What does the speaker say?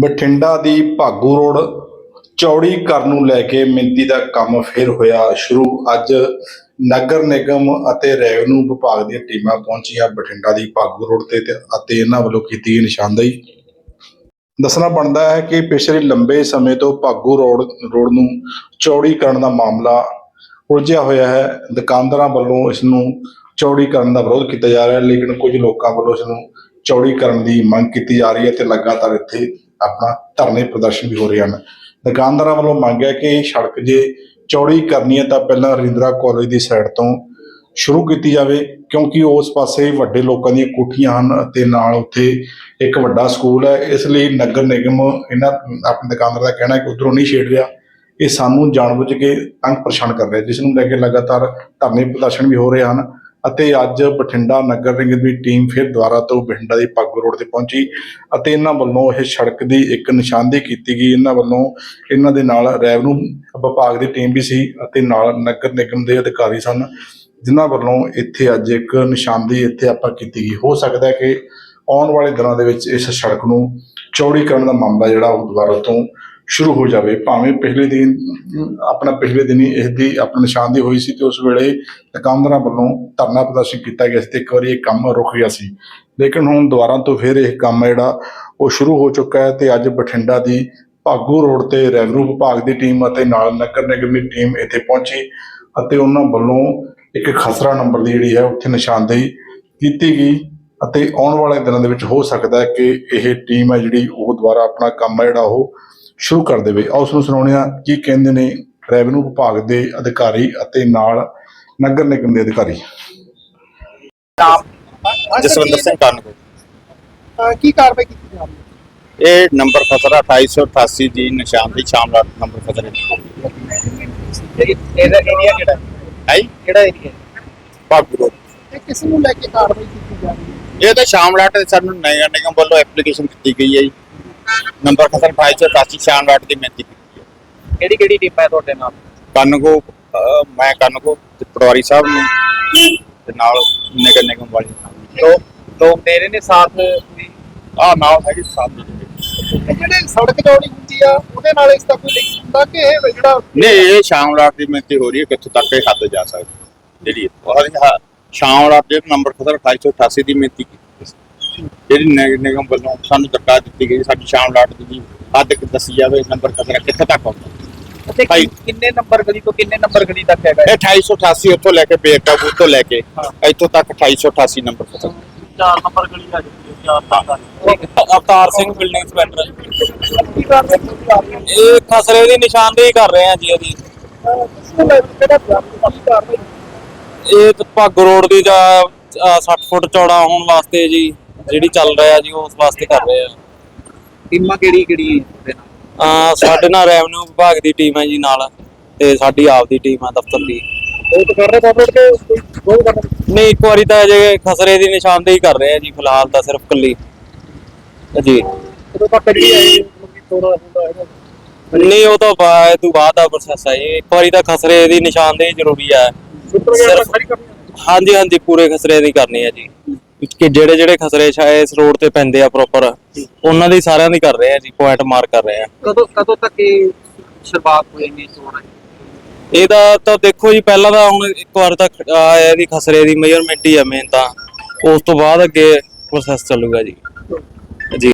ਬਠਿੰਡਾ ਦੀ ਭਾਗੂ ਰੋਡ ਚੌੜੀ ਕਰਨ ਨੂੰ ਲੈ ਕੇ ਮਿੰਤੀ ਦਾ ਕੰਮ ਫਿਰ ਹੋਇਆ ਸ਼ੁਰੂ। ਅੱਜ ਨਗਰ ਨਿਗਮ ਅਤੇ ਰੈਵਨਿਊ ਵਿਭਾਗ ਦੀਆਂ ਟੀਮਾਂ ਪਹੁੰਚੀਆਂ ਬਠਿੰਡਾ ਦੀ ਭਾਗੂ ਰੋਡ ਤੇ ਤੇ- ਅਤੇ ਇਹਨਾਂ ਵੱਲੋਂ ਕੀਤੀ ਗਈ ਨਿਸ਼ਾਨਦੇਹੀ। ਦੱਸਣਾ ਬਣਦਾ ਹੈ ਕਿ ਪਿਛਲੇ ਲੰਬੇ ਸਮੇਂ ਤੋਂ ਭਾਗੂ ਰੋਡ ਰੋਡ ਨੂੰ ਚੌੜੀ ਕਰਨ ਦਾ ਮਾਮਲਾ ਉਲਝਿਆ ਹੋਇਆ ਹੈ। ਦੁਕਾਨਦਾਰਾਂ ਵੱਲੋਂ ਇਸ ਨੂੰ ਚੌੜੀ ਕਰਨ ਦਾ ਵਿਰੋਧ ਕੀਤਾ ਜਾ ਰਿਹਾ ਹੈ, ਲੇਕਿਨ ਕੁਝ ਲੋਕਾਂ ਵੱਲੋਂ ਇਸ ਨੂੰ ਚੌੜੀ ਕਰਨ ਦੀ ਮੰਗ ਕੀਤੀ ਜਾ ਰਹੀ ਹੈ ਤੇ ਲਗਾਤਾਰ ਇੱਥੇ ਆਪਣਾ ਧਰਨੇ ਪ੍ਰਦਰਸ਼ਨ ਵੀ ਹੋ ਰਹੇ ਹਨ। ਦੁਕਾਨਦਾਰਾਂ ਵੱਲੋਂ ਮੰਗ ਹੈ ਕਿ ਇਹ ਸੜਕ ਜੇ ਚੌੜੀ ਕਰਨੀ ਹੈ ਤਾਂ ਪਹਿਲਾਂ ਰਿੰਦਰਾ ਕਾਲਜ ਦੀ ਸਾਈਡ ਤੋਂ ਸ਼ੁਰੂ ਕੀਤੀ ਜਾਵੇ, ਕਿਉਂਕਿ ਉਸ ਪਾਸੇ ਵੱਡੇ ਲੋਕਾਂ ਦੀਆਂ ਕੋਠੀਆਂ ਹਨ ਅਤੇ ਨਾਲ ਉੱਥੇ ਇੱਕ ਵੱਡਾ ਸਕੂਲ ਹੈ। ਇਸ ਲਈ ਨਗਰ ਨਿਗਮ ਇਹਨਾਂ, ਆਪਣੇ ਦੁਕਾਨਦਾਰ ਦਾ ਕਹਿਣਾ ਹੈ ਕਿ ਉਧਰੋਂ ਨਹੀਂ ਛੇੜ ਰਿਹਾ। ਇਹ ਸਾਨੂੰ ਜਾਣਬੁੱਝ ਕੇ ਤੰਗ ਪਰੇਸ਼ਾਨ ਕਰ ਰਿਹਾ ਜਿਸ ਨੂੰ ਲੈ ਕੇ ਲਗਾਤਾਰ ਧਰਨੇ ਪ੍ਰਦਰਸ਼ਨ ਵੀ ਹੋ ਰਹੇ ਹਨ। ਅਤੇ ਅੱਜ ਬਠਿੰਡਾ ਨਗਰ ਨਿਗਮ ਦੀ ਟੀਮ ਫਿਰ ਦੁਬਾਰਾ ਤੋਂ ਬਠਿੰਡਾ ਦੀ ਪੱਗ ਰੋਡ ਤੇ ਪਹੁੰਚੀ ਅਤੇ ਇਹਨਾਂ ਵੱਲੋਂ ਇਹ ਸੜਕ ਦੀ ਇੱਕ ਨਿਸ਼ਾਨਦੇਹੀ ਕੀਤੀ ਗਈ। ਇਹਨਾਂ ਵੱਲੋਂ ਇਹਨਾਂ ਦੇ ਨਾਲ ਰੈਵਨਿਊ ਵਿਭਾਗ ਦੀ ਟੀਮ ਵੀ ਸੀ ਅਤੇ ਨਾਲ ਨਗਰ ਨਿਗਮ ਦੇ ਅਧਿਕਾਰੀ ਸਨ, ਜਿਨ੍ਹਾਂ ਵੱਲੋਂ ਇੱਥੇ ਅੱਜ ਇੱਕ ਨਿਸ਼ਾਨਦੇਹੀ ਇੱਥੇ ਆਪਾਂ ਕੀਤੀ ਗਈ। ਹੋ ਸਕਦਾ ਹੈ ਕਿ ਆਉਣ ਵਾਲੇ ਦਿਨਾਂ ਦੇ ਵਿੱਚ ਇਸ ਸੜਕ ਨੂੰ ਚੌੜੀ ਕਰਨ ਦਾ ਮਾਮਲਾ ਜਿਹੜਾ ਉਹ ਦੁਬਾਰਾ ਤੋਂ ਸ਼ੁਰੂ ਹੋ ਜਾਵੇ, ਭਾਵੇਂ ਪਿਛਲੇ ਦਿਨ, ਆਪਣਾ ਪਿਛਲੇ ਦਿਨ ਹੀ ਇਸ ਦੀ ਆਪਣਾ ਨਿਸ਼ਾਨਦੇਹੀ ਹੋਈ ਸੀ ਤੇ ਉਸ ਵੇਲੇ ਦੁਕਾਨਦਾਰਾਂ ਵੱਲੋਂ ਧਰਨਾ ਪ੍ਰਦਰਸ਼ਨ ਕੀਤਾ ਗਿਆ ਸੀ ਤੇ ਇੱਕ ਵਾਰੀ ਇਹ ਕੰਮ ਰੁਕ ਗਿਆ ਸੀ। ਲੇਕਿਨ ਹੁਣ ਦੁਬਾਰਾ ਤੋਂ ਫਿਰ ਇਹ ਕੰਮ ਜਿਹੜਾ, ਉਹ ਸ਼ੁਰੂ ਹੋ ਚੁੱਕਾ ਹੈ ਤੇ ਅੱਜ ਬਠਿੰਡਾ ਦੀ ਭਾਗੂ ਰੋਡ ਤੇ ਰੈਵਨਿਊ ਵਿਭਾਗ ਦੀ ਟੀਮ ਅਤੇ ਨਾਲ ਨਗਰ ਨਿਗਮ ਦੀ ਟੀਮ ਇੱਥੇ ਪਹੁੰਚੀ ਅਤੇ ਉਹਨਾਂ ਵੱਲੋਂ ਇੱਕ ਖਸਰਾ ਨੰਬਰ ਦੀ ਜਿਹੜੀ ਹੈ ਉੱਥੇ ਨਿਸ਼ਾਨਦੇਹੀ ਕੀਤੀ ਗਈ ਅਤੇ ਆਉਣ ਵਾਲੇ ਦਿਨਾਂ ਦੇ ਵਿੱਚ ਹੋ ਸਕਦਾ ਹੈ ਕਿ ਇਹ ਟੀਮ ਹੈ ਜਿਹੜੀ, ਉਹ ਦੁਬਾਰਾ ਆਪਣਾ ਕੰਮ ਹੈ ਜਿਹੜਾ ਉਹ ਸ਼ੁਰੂ ਕਰ ਦੇਵੇ। ਆਓ ਉਸ ਨੂੰ ਸੁਣਾਉਂਦੇ ਹਾਂ ਕੀ ਕਹਿੰਦੇ ਨੇ ਰੈਵਨਿਊ ਵਿਭਾਗ ਦੇ ਅਧਿਕਾਰੀ ਅਤੇ ਨਾਲ ਨਗਰ ਨਿਗਮ ਦੇ ਅਧਿਕਾਰੀ। ਜਸਵਿੰਦਰ ਸਿੰਘ ਕਾਨਗੋ ਕੀ ਕਾਰਵਾਈ ਕੀਤੀ ਜਾ ਰਹੀ ਹੈ? ਇਹ ਨੰਬਰ ਖਤਰਾ 2888 ਦੀ ਨਿਸ਼ਾਨਦੇਹੀ ਸ਼ਾਮਲਾਟ ਨੰਬਰ ਖਤਰੇ ਇਹਦਾ ਏਰੀਆ ਕਿਹੜਾ? ਹੈ? ਕਿਹੜਾ ਏਰੀਆ ਭਾਗੂ ਇਹ ਕਿਸ ਨੂੰ ਲੈ ਕੇ ਕਾਰਵਾਈ ਕੀਤੀ ਜਾ ਰਹੀ ਹੈ? ਇਹ ਤਾਂ ਸ਼ਾਮਲਾਟ ਸਾਨੂੰ ਨਗਰ ਨਿਗਮ ਵੱਲੋਂ ਐਪਲੀਕੇਸ਼ਨ ਕੀਤੀ ਗਈ ਹੈ ਜੀ। ਨੰਬਰ ਖਤਰਾ 2888 ਸ਼ਾਮਲਾਟ ਦੀ ਮਿਹਨਤੀ ਕੀਤੀ ਹੈ। ਕਿਹੜੀ ਕਿਹੜੀ ਟੀਮ ਹੈ ਤੁਹਾਡੇ ਨਾਲ? ਕਾਨਗੋ ਮੈਂ ਕਾਨਗੋ ਤੇ ਪਟਵਾਰੀ ਸਾਹਿਬ ਨੇ ਤੇ ਨਾਲ ਨਗਰ ਨਿਗਮ ਵਾਲੇ ਲੋਕ ਲੋਕ ਦੇ ਰਹੇ ਨੇ ਸਾਥ ਆ ਨਾਲ ਹੈਗੇ ਇਹ ਜਿਹੜੇ ਸੜਕ ਚੌੜੀ ਹੁੰਦੀ ਆ ਉਹਦੇ ਨਾਲ ਇਸ ਦਾ ਕੋਈ ਲਿੰਕ ਹੁੰਦਾ ਕਿ ਇਹ ਜਿਹੜਾ ਨਹੀਂ ਇਹ ਸ਼ਾਮਲਾਟ ਦੀ ਮਿਹਨਤੀ ਹੋ ਰਹੀ ਹੈ ਕਿੱਥੋਂ ਤੱਕ ਇਹ ਹੱਦ ਜਾ ਸਕਦੀ ਜਿਹੜੀ ਉਹ ਸ਼ਾਮਲਾਟ ਦੇ ਨੰਬਰ ਖਤਰਾ 2888 ਦੀ ਮਿਹਨਤੀ। ਜਿਹੜੀ ਨਗਰ ਨਿਗਮ ਵੱਲੋਂ ਸਾਨੂੰ ਦਰਕਾਰ ਦਿੱਤੀ ਗਈ ਸਾਡੀ ਸ਼ਾਮਲਾਟ ਦੀ ਹੱਦ ਕਿ ਦੱਸੀ ਜਾਵੇ ਨੰਬਰ ਖਤਰਾ ਕਿੱਥੇ ਤੱਕ ਆਉਂਦਾ। ਤੇ ਭਾਈ। ਕਿੰਨੇ ਨੰਬਰ ਗਲੀ ਤੋਂ ਕਿੰਨੇ ਨੰਬਰ ਗਲੀ ਤੱਕ ਹੈਗਾ ਇਹ? 2888 ਉੱਥੋਂ ਲੈ ਕੇ ਬੇਰਕਾਬੂ ਤੋਂ ਲੈ ਕੇ ਹਾਂ। ਇੱਥੋਂ ਤੱਕ 2888 ਨੰਬਰ ਖਤਰਾ ਚਾਰ ਨੰਬਰ ਗਲੀ ਆ ਜਾਂਦੀ ਹੈ ਚਾਰ number Avtar Singh building inspector. ਕੀ ਜਾ ਰਹੀ ਹੈ ਇਹ ਖਸਰੇ ਦੀ ਨਿਸ਼ਾਨਦੇਹੀ ਕਰ ਰਹੇ ਆ ਜੀ ਇਹਦੀ ਅਹ ਕਿਸ ਨੂੰ ਲੈ ਕੇ ਕਿਹੜਾ ਕੀ ਕਾਰਵਾਈ ਇਹ ਤਾਂ ਪੱਗ ਰੋਡ ਦੀ ਜਾਂ ਅਹ 60 ਫੁੱਟ ਚੌੜਾ ਹੋਣ ਵਾਸਤੇ ਜੀ। ਜਿਹੜੀ ਚੱਲ ਰਿਹਾ ਜੀ ਉਸ ਵਾਸਤੇ ਕਰ ਰਹੇ ਆ। ਟੀਮਾਂ ਕਿਹੜੀ ਕਿਹੜੀ ਅਹ ਸਾਡੇ ਨਾਲ ਰੈਵਨਿਊ ਵਿਭਾਗ ਦੀ ਟੀਮ ਹੈ ਜੀ ਨਾਲ ਤੇ ਸਾਡੀ ਆਪ ਦੀ ਟੀਮ ਆ ਦਫ਼ਤਰ ਦੀ। ਉਹ ਤਾਂ ਕਰ ਰਹੇ ਕੋਆਪਰੇਟ ਕੇ ਕੋਈ ਦੋ ਕਰ ਰਹੇ? ਨਹੀਂ ਇੱਕ ਵਾਰੀ ਤਾਂ ਅਜੇ ਖਸਰੇ ਦੀ ਨਿਸ਼ਾਨਦੇਹੀ ਕਰ ਰਹੇ ਆ ਜੀ ਫਿਲਹਾਲ ਤਾਂ ਸਿਰਫ ਕੱਲੀ ਜੀ। ਉਦੋਂ ਤੱਕ ਕਰੀ ਆਏ ਮਤਲਬ ਕਿ ਥੋੜਾ ਹੁੰਦਾ ਹੈਗਾ। ਨਹੀਂ ਉਹ ਤਾਂ ਬਾਅਦ ਤੋਂ ਬਾਅਦ ਦਾ ਪ੍ਰੋਸੈਸ ਹੈ ਜੀ। ਇੱਕ ਵਾਰੀ ਤਾਂ ਖਸਰੇ ਦੀ ਨਿਸ਼ਾਨਦੇਹੀ ਜ਼ਰੂਰੀ ਸਿਰਫ- ਹੈ? ਹਾਂਜੀ ਹਾਂਜੀ ਪੂਰੇ ਖਸਰੇ ਦੀ ਕਰਨੀ ਹੈ ਜੀ। ਕਿ ਜਿਹੜੇ ਜਿਹੜੇ ਖਸਰੇ ਸ਼ਾਇਦ ਇਸ ਰੋਡ ਤੇ ਪੈਂਦੇ ਆ ਪ੍ਰੋਪਰ ਉਹਨਾਂ ਦੀ ਸਾਰਿਆਂ ਦੀ ਕਰ ਰਹੇ ਆ ਜੀ ਪੁਆਇੰਟ ਮਾਰਕ ਕਰ ਰਹੇ ਆ। ਕਦੋਂ ਕਦੋਂ ਤੱਕ ਇਹ ਸ਼ੁਰੂਆਤ ਹੋਏਗੀ ਚੋਣ ਇਹਦਾ ਤਾਂ ਦੇਖੋ ਜੀ ਪਹਿਲਾਂ ਤਾਂ ਹੁਣ ਇੱਕ ਵਾਰ ਤਾਂ ਆਹ ਇਹਦੀ ਖਸਰੇ ਦੀ ਮੇਜਰਮੈਂਟ ਹੀ ਆ ਮੇਨ ਤਾਂ। ਉਸ ਤੋਂ ਬਾਅਦ ਅੱਗੇ ਪ੍ਰੋਸੈਸ ਚੱਲੂਗਾ ਜੀ। ਜੀ।